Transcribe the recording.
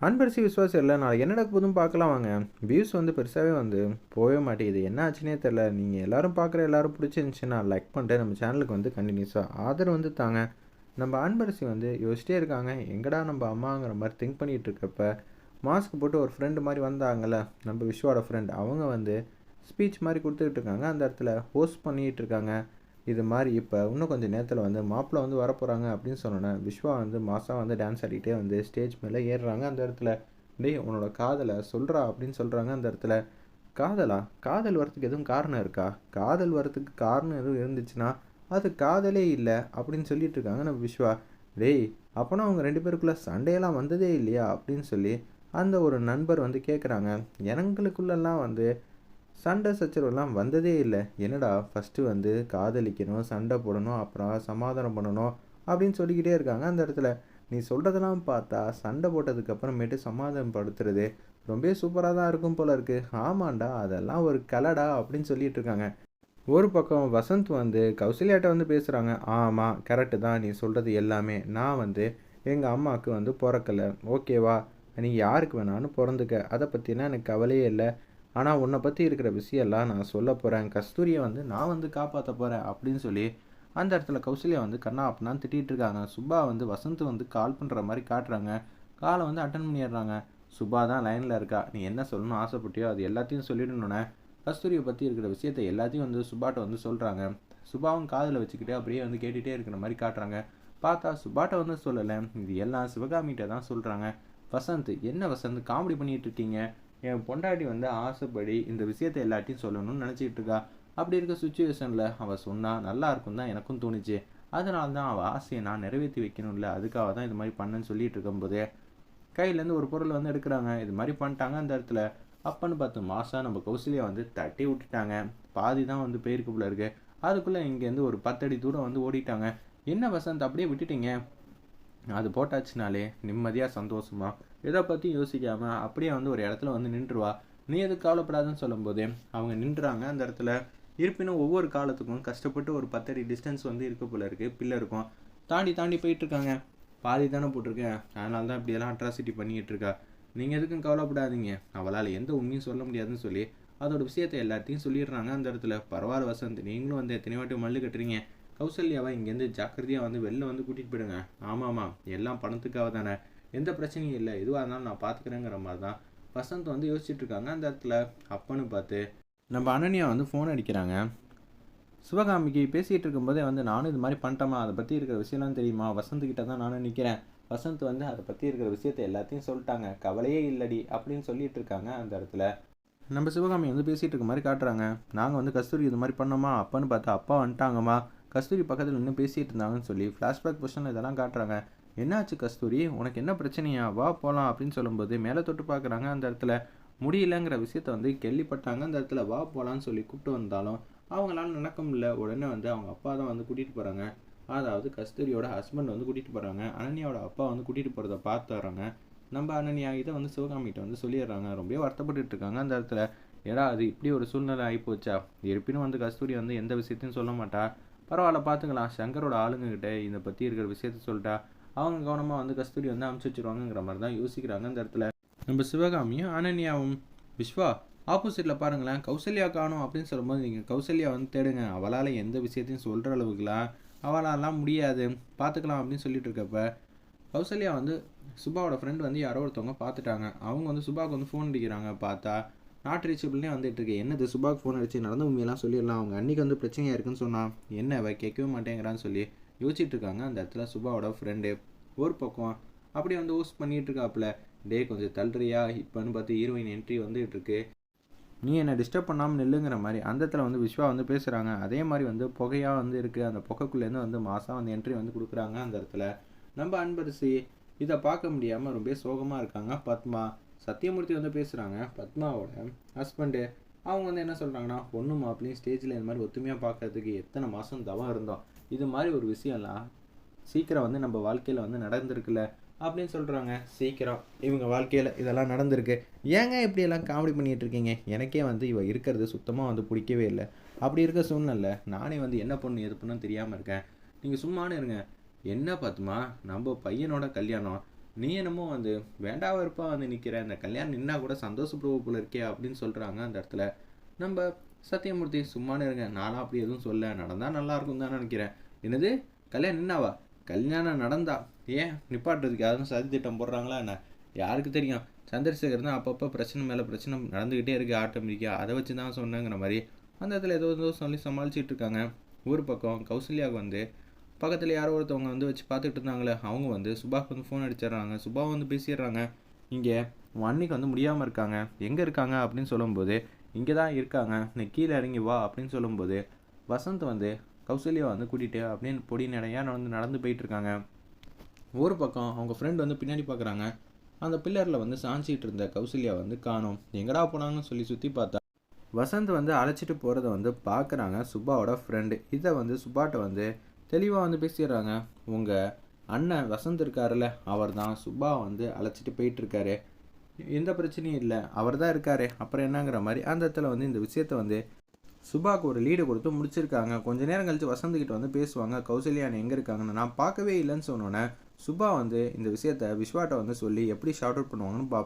அன்பரிசி விசுவாசம் இல்லை நான் என்ன நடக்க போதும் பார்க்கலாம் வாங்க. வியூஸ் வந்து பெருசாகவே வந்து போகவே மாட்டேங்குது. என்ன ஆச்சுனே தெரில. நீங்கள் எல்லாரும் பார்க்குற எல்லாரும் பிடிச்சிருந்துச்சுன்னா லைக் பண்ணிட்டு நம்ம சேனலுக்கு வந்து கண்டினியூஸாக ஆதரவு வந்து தாங்க. நம்ம அன்பரிசி வந்து யோசிச்சிட்டே இருக்காங்க. எங்கடா நம்ம அம்மாங்கிற மாதிரி திங்க் பண்ணிகிட்டு இருக்கப்ப மாஸ்க் போட்டு ஒரு ஃப்ரெண்டு மாதிரி வந்தாங்கல்ல நம்ம விஸ்வாவோட ஃப்ரெண்ட் அவங்க வந்து ஸ்பீச் மாதிரி கொடுத்துக்கிட்டு இருக்காங்க. அந்த இடத்துல ஹோஸ்ட் பண்ணிகிட்டு இருக்காங்க. இது மாதிரி இப்போ இன்னும் கொஞ்சம் நேரத்தில் வந்து மாப்பிள்ளை வந்து வரப்போகிறாங்க அப்படின்னு சொன்னோன்னே விஸ்வா வந்து மாதம் வந்து டான்ஸ் ஆடிக்கிட்டே வந்து ஸ்டேஜ் மேலே ஏறுறாங்க அந்த இடத்துல. டேய் உன்னோட காதலை சொல்கிறா அப்படின்னு சொல்கிறாங்க அந்த இடத்துல. காதலா? காதல் வரத்துக்கு எதுவும் காரணம் இருக்கா? காதல் வரத்துக்கு காரணம் எதுவும் இருந்துச்சுன்னா அது காதலே இல்லை அப்படின்னு சொல்லிட்டு இருக்காங்க நம்ம விஸ்வா. டேய் அப்போனா அவங்க ரெண்டு பேருக்குள்ளே சண்டையெல்லாம் வந்ததே இல்லையா அப்படின்னு சொல்லி அந்த ஒரு நண்பர் வந்து கேட்குறாங்க எனங்களுக்குள்ளெல்லாம் வந்து சண்டை சச்சரவுலாம் வந்ததே இல்லை. என்னடா ஃபஸ்ட்டு வந்து காதலிக்கணும் சண்டை போடணும் அப்புறம் சமாதானம் பண்ணணும் அப்படின்னு சொல்லிக்கிட்டே இருக்காங்க அந்த இடத்துல. நீ சொல்கிறதெல்லாம் பார்த்தா சண்டை போட்டதுக்கு அப்புறமேட்டு சமாதானம் படுத்துறது ரொம்ப சூப்பராக தான் இருக்கும் போல இருக்குது ஆமாண்டா அதெல்லாம் ஒரு கலடா அப்படின்னு சொல்லிட்டு இருக்காங்க. ஒரு பக்கம் வசந்த் வந்து கௌசல்யாட்ட வந்து பேசுகிறாங்க ஆமாம் கரெக்டு தான் நீ சொல்கிறது எல்லாமே. நான் வந்து எங்கள் அம்மாவுக்கு வந்து பிறக்கலை. ஓகேவா? நீ யாருக்கு வேணாலும் பிறந்துக்க. அதை பற்றினா எனக்கு கவலையே இல்லை. ஆனால் உன்னை பற்றி இருக்கிற விஷயம்லாம் நான் சொல்ல போகிறேன் கஸ்தூரியை வந்து நான் வந்து காப்பாற்ற போகிறேன் அப்படின்னு சொல்லி அந்த இடத்துல கௌசல்யா வந்து கண்ணா அப்படின்னா திட்டிகிட்டு இருக்காங்க. சுபா வந்து வசந்த் வந்து கால் பண்ணுற மாதிரி காட்டுறாங்க. காலை வந்து அட்டன் பண்ணிடுறாங்க. சுபா தான் லைனில் இருக்கா? நீ என்ன சொல்லணும்னு ஆசைப்பட்டியோ அது எல்லாத்தையும் சொல்லிடணுன்னே கஸ்தூரியை பற்றி இருக்கிற விஷயத்த எல்லாத்தையும் வந்து சுபாட்ட வந்து சொல்கிறாங்க சுபாவும் காதில் வச்சுக்கிட்டு அப்படியே வந்து கேட்டுகிட்டே இருக்கிற மாதிரி காட்டுறாங்க. பார்த்தா சுபாட்ட வந்து சொல்லலை. இது எல்லாம் சிவகாமிகிட்ட தான் சொல்கிறாங்க வசந்த் என்ன வசந்த் காமெடி பண்ணிகிட்டு இருக்கீங்க? என் பொண்டாட்டி வந்து ஆசைப்படி இந்த விஷயத்தை எல்லாத்தையும் சொல்லணும்னு நினச்சிக்கிட்டு இருக்கா. அப்படி இருக்க சுச்சுவேஷனில் அவள் சொன்னால் நல்லா இருக்கும் தான் எனக்கும் தோணுச்சு. அதனால தான் அவள் ஆசையை நான் நிறைவேற்றி வைக்கணும்ல. அதுக்காக தான் இது மாதிரி பண்ணேன்னு சொல்லிட்டு இருக்கும்போது கையிலேருந்து ஒரு பொருள் வந்து எடுக்கிறாங்க. இது மாதிரி பண்ணிட்டாங்க அந்த இடத்துல. அப்பன்னு பார்த்து மாதம் நம்ம கௌசல்யா வந்து தட்டி விட்டுட்டாங்க. பாதி தான் வந்து போயிருக்கு போல இருக்கு. அதுக்குள்ளே இங்கேருந்து ஒரு பத்தடி தூரம் வந்து ஓடிட்டாங்க. என்ன வசந்த் அப்படியே விட்டுட்டீங்க? அது போட்டாச்சுனாலே நிம்மதியாக சந்தோஷமா எதை பற்றியும் யோசிக்காமல் அப்படியே வந்து ஒரு இடத்துல வந்து நின்றுவா நீ எதுக்கு கவலைப்படாதுன்னு சொல்லும்போதே அவங்க நின்றுறாங்க அந்த இடத்துல இருப்பினும் ஒவ்வொரு காலத்துக்கும் கஷ்டப்பட்டு ஒரு பத்தடி டிஸ்டன்ஸ் வந்து இருக்க போல இருக்குது பிள்ளை இருக்கும். தாண்டி தாண்டி போயிட்டுருக்காங்க. பாதி தானே போட்டிருக்கேன் அதனால தான் இப்படியெல்லாம் அட்ராசிட்டி பண்ணிக்கிட்டு இருக்கா நீங்கள் எதுக்கும் கவலைப்படாதீங்க. அவளால் எந்த உண்மையும் சொல்ல முடியாதுன்னு சொல்லி அதோட விஷயத்தை எல்லாத்தையும் சொல்லிடுறாங்க அந்த இடத்துல. பரவாயில்ல வசந்த். நீங்களும் வந்து எத்தனை வாட்டி மல்லு கட்டுறீங்க. கௌசல்யாவை இங்கேருந்து ஜாக்கிரதையாக வந்து வெளில வந்து கூட்டிகிட்டு போயிடுங்க. ஆமாம்மா எல்லாம் பணத்துக்காக தானே. எந்த பிரச்சனையும் இல்லை. எதுவாக இருந்தாலும் நான் பார்த்துக்கிறேங்கிற மாதிரி தான் வசந்த் வந்து யோசிச்சுட்டு இருக்காங்க. அந்த இடத்துல அப்பன்னு பார்த்து நம்ம அனன்யா வந்து ஃபோன் அடிக்கிறாங்க. சிவகாமிக்கு பேசிகிட்டு இருக்கும்போதே வந்து நானும் இது மாதிரி பண்ணிட்டோமா அதை பற்றி இருக்கிற விஷயம்லாம் தெரியுமா? வசந்த்கிட்ட தான் நானும் நிற்கிறேன் வசந்த் வந்து அதை பற்றி இருக்கிற விஷயத்த எல்லாத்தையும் சொல்லிட்டாங்க. கவலையே இல்லடி. அப்படின்னு சொல்லிட்டு இருக்காங்க அந்த இடத்துல. நம்ம சிவகாமி வந்து பேசிகிட்டு இருக்க மாதிரி காட்டுறாங்க. நாங்கள் வந்து கஸ்தூரி இது மாதிரி பண்ணோமா? அப்பன்னு பார்த்தா அப்பா வந்துட்டாங்கம்மா. கஸ்தூரி பக்கத்தில் நின்று பேசிகிட்டு இருந்தாங்கன்னு சொல்லி ஃப்ளாஷ்பேக் கொஷனில் இதெல்லாம் காட்டுறாங்க. என்னாச்சு கஸ்தூரி? உனக்கு என்ன பிரச்சனையா? வா போகலாம் அப்படின்னு சொல்லும்போது மேலே தொட்டு பார்க்குறாங்க அந்த இடத்துல. முடியலங்கிற விஷயத்த வந்து கேள்விப்பட்டாங்க. அந்த இடத்துல வா போகலான்னு சொல்லி கூப்பிட்டு வந்தாலும் அவங்களால நடக்க முடியல உடனே வந்து அவங்க அப்பா தான் வந்து கூட்டிகிட்டு போகிறாங்க அதாவது கஸ்தூரியோட ஹஸ்பண்ட் வந்து கூட்டிகிட்டு போகிறாங்க அனன்யாவோட அப்பா வந்து கூட்டிகிட்டு போகிறத பார்த்து வர்றாங்க. நம்ம அனன்யா இதை வந்து சிவகாமிகிட்ட வந்து சொல்லிடுறாங்க. ரொம்ப வருத்தப்பட்டுட்டு இருக்காங்க அந்த இடத்துல. ஏடா அது இப்படி ஒரு சூழ்நிலை ஆகிப்போச்சா இருப்பினும் வந்து கஸ்தூரி வந்து எந்த விஷயத்தையும் சொல்ல மாட்டா. பரவாயில்ல பார்த்துக்கலாம் சங்கரோட ஆளுங்கக்கிட்ட இதை பற்றி இருக்கிற விஷயத்த சொல்லிட்டா அவங்க கவனமாக வந்து கஸ்தூரி வந்து அமுச்சு வச்சுருவாங்கங்கிற மாதிரி தான் யோசிக்கிறாங்க அந்த இடத்துல. நம்ம சிவகாமியும் அனன்யாவும் விஸ்வா ஆப்போசிட்டில் பாருங்களேன் கௌசல்யா காணும் அப்படின்னு சொல்லும்போது நீங்கள் கௌசல்யா வந்து தேடுங்க. அவளால் எந்த விஷயத்தையும் சொல்கிற அளவுக்குலாம் அவளாலாம் முடியாது. பார்த்துக்கலாம் அப்படின்னு சொல்லிட்டு இருக்கப்ப கௌசல்யா வந்து சுபாவோட ஃப்ரெண்ட் வந்து யாரோ ஒருத்தவங்க பார்த்துட்டாங்க அவங்க வந்து சுபாவுக்கு வந்து ஃபோன் அடிக்கிறாங்க. பார்த்தா நாட் ரீச்சபிள்னே வந்துட்டு இருக்கு. என்னது சுபாக்கு ஃபோன் அடிச்சு நடந்த உண்மையெல்லாம் சொல்லிடலாம் அவங்க அன்றைக்கி வந்து பிரச்சனையாக இருக்குன்னு சொன்னால் என்ன அவ கேட்கவே மாட்டேங்கிறான்னு சொல்லி யோசிச்சுட்டு இருக்காங்க. அந்த இடத்துல சுபாவோட ஃப்ரெண்டு ஒரு பக்கம் அப்படியே வந்து ஹோஸ்ட் பண்ணிட்டு இருக்காப்புல. டே கொஞ்சம் தள்ளுறியா? இப்போன்னு பார்த்து ஹீரோயின் என்ட்ரி வந்துகிட்டு இருக்கு. நீ என்னை டிஸ்டர்ப் பண்ணாமல் நில்லுங்கிற மாதிரி. அந்த இடத்துல வந்து விஸ்வா வந்து பேசுகிறாங்க அதே மாதிரி வந்து புகையாக வந்து இருக்குது அந்த புகைக்குள்ளேருந்து வந்து மாதம் வந்து என்ட்ரி வந்து கொடுக்குறாங்க அந்த இடத்துல. நம்ம அன்பரசி இதை பார்க்க முடியாமல் ரொம்ப சோகமாக இருக்காங்க. பத்மா சத்தியமூர்த்தி வந்து பேசுகிறாங்க பத்மாவோட ஹஸ்பண்டு அவங்க வந்து என்ன சொல்கிறாங்கன்னா பொண்ணு மாப்பிளையும் ஸ்டேஜில் இந்த மாதிரி ஒத்துமையாக பார்க்கறதுக்கு எத்தனை மாதம் தவம் இருந்தோம். இது மாதிரி ஒரு விஷயம்லாம் சீக்கிரம் வந்து நம்ம வாழ்க்கையில் வந்து நடந்திருக்குல்ல அப்படின்னு சொல்கிறாங்க சீக்கிரம் இவங்க வாழ்க்கையில் இதெல்லாம் நடந்திருக்கு. ஏங்க இப்படியெல்லாம் காமெடி பண்ணிகிட்டு இருக்கீங்க? எனக்கே வந்து இவ இருக்கிறது சுத்தமாக வந்து பிடிக்கவே இல்லை. அப்படி இருக்க சூழ்நிலை நானே வந்து என்ன பண்ணு எது பண்ணுன்னு தெரியாமல் இருக்கேன். நீங்கள் சும்மானு இருங்க. என்ன பார்த்துமா நம்ம பையனோட கல்யாணம். நீ என்னமோ வந்து வேண்டாம் இருப்பா வந்து நிற்கிற இந்த கல்யாணம் நின்னா கூட சந்தோஷப்படுவ போல இருக்கே அப்படின்னு சொல்கிறாங்க அந்த இடத்துல. நம்ம சத்தியமூர்த்தி சும்மானு இருங்க நானும் அப்படி எதுவும் சொல்ல. நடந்தால் நல்லாயிருக்கும் தான் நினைக்கிறேன். என்னது? கல்யாணம் நின்னாவா? கல்யாணம் நடந்தா? ஏன்? நிப்பாட்டுறதுக்கு யாரும் சதி திட்டம் போடுறாங்களா என்ன? யாருக்கு தெரியும்? சந்திரசேகர் தான் அப்பப்போ பிரச்சனை மேலே பிரச்சனை நடந்துக்கிட்டே இருக்குது ஆட்டோமேட்டிக்காக அதை வச்சு தான் சொன்னேங்கிற மாதிரி அந்த இடத்துல ஏதோ ஏதோ சொல்லி சமாளிச்சிட்டு இருக்காங்க. ஒரு பக்கம் கௌசல்யாவுக்கு வந்து பக்கத்தில் யாரோ ஒருத்தவங்க வந்து வச்சு பார்த்துட்டு இருந்தாங்களே அவங்க வந்து சுபாக்கு வந்து ஃபோன் அடிச்சிடுறாங்க. சுபா வந்து பேசிடுறாங்க. இங்கே அன்னைக்கு வந்து முடியாமல் இருக்காங்க. எங்கே இருக்காங்க அப்படின்னு சொல்லும்போது இங்கே தான் இருக்காங்க. நீ கீழே இறங்கி வா அப்படின்னு சொல்லும்போது வசந்த் வந்து கௌசல்யா வந்து கூட்டிகிட்டு அப்படின்னு பொடி நடையாக வந்து நடந்து போயிட்டுருக்காங்க ஒரு பக்கம் அவங்க ஃப்ரெண்ட் வந்து பின்னாடி பார்க்குறாங்க அந்த பில்லரில் வந்து சாஞ்சிட்டு இருந்த கௌசல்யா வந்து காணும். எங்கடா போனாங்கன்னு சொல்லி சுற்றி பார்த்தா வசந்த் வந்து அழைச்சிட்டு போகிறத வந்து பார்க்குறாங்க சுபாவோட ஃப்ரெண்டு இதை வந்து சுபாட்ட வந்து தெளிவாக வந்து பேசிடுறாங்க. உங்கள் அண்ணன் வசந்த் இருக்காருல்ல அவர் தான் சுபா வந்து அழைச்சிட்டு போயிட்டுருக்காரு. எந்த பிரச்சனையும் இல்லை அவர் தான் இருக்காரு. அப்புறம் என்னங்கிற மாதிரி அந்த இடத்துல வந்து இந்த விஷயத்த வந்து சுபாக்கு ஒரு லீடு கொடுத்து முடிச்சிருக்காங்க. கொஞ்ச நேரம் கழிச்சு வசந்த் வந்து பேசுவாங்க கௌசல்யான் எங்கே இருக்காங்கன்னு? நான் பார்க்கவே இல்லைன்னு சொன்னோன்னே சுபா வந்து இந்த விஷயத்த விஸ்வாட்ட வந்து சொல்லி எப்படி ஷார்ட் அவுட் பண்ணுவாங்கன்னு பார்ப்போம்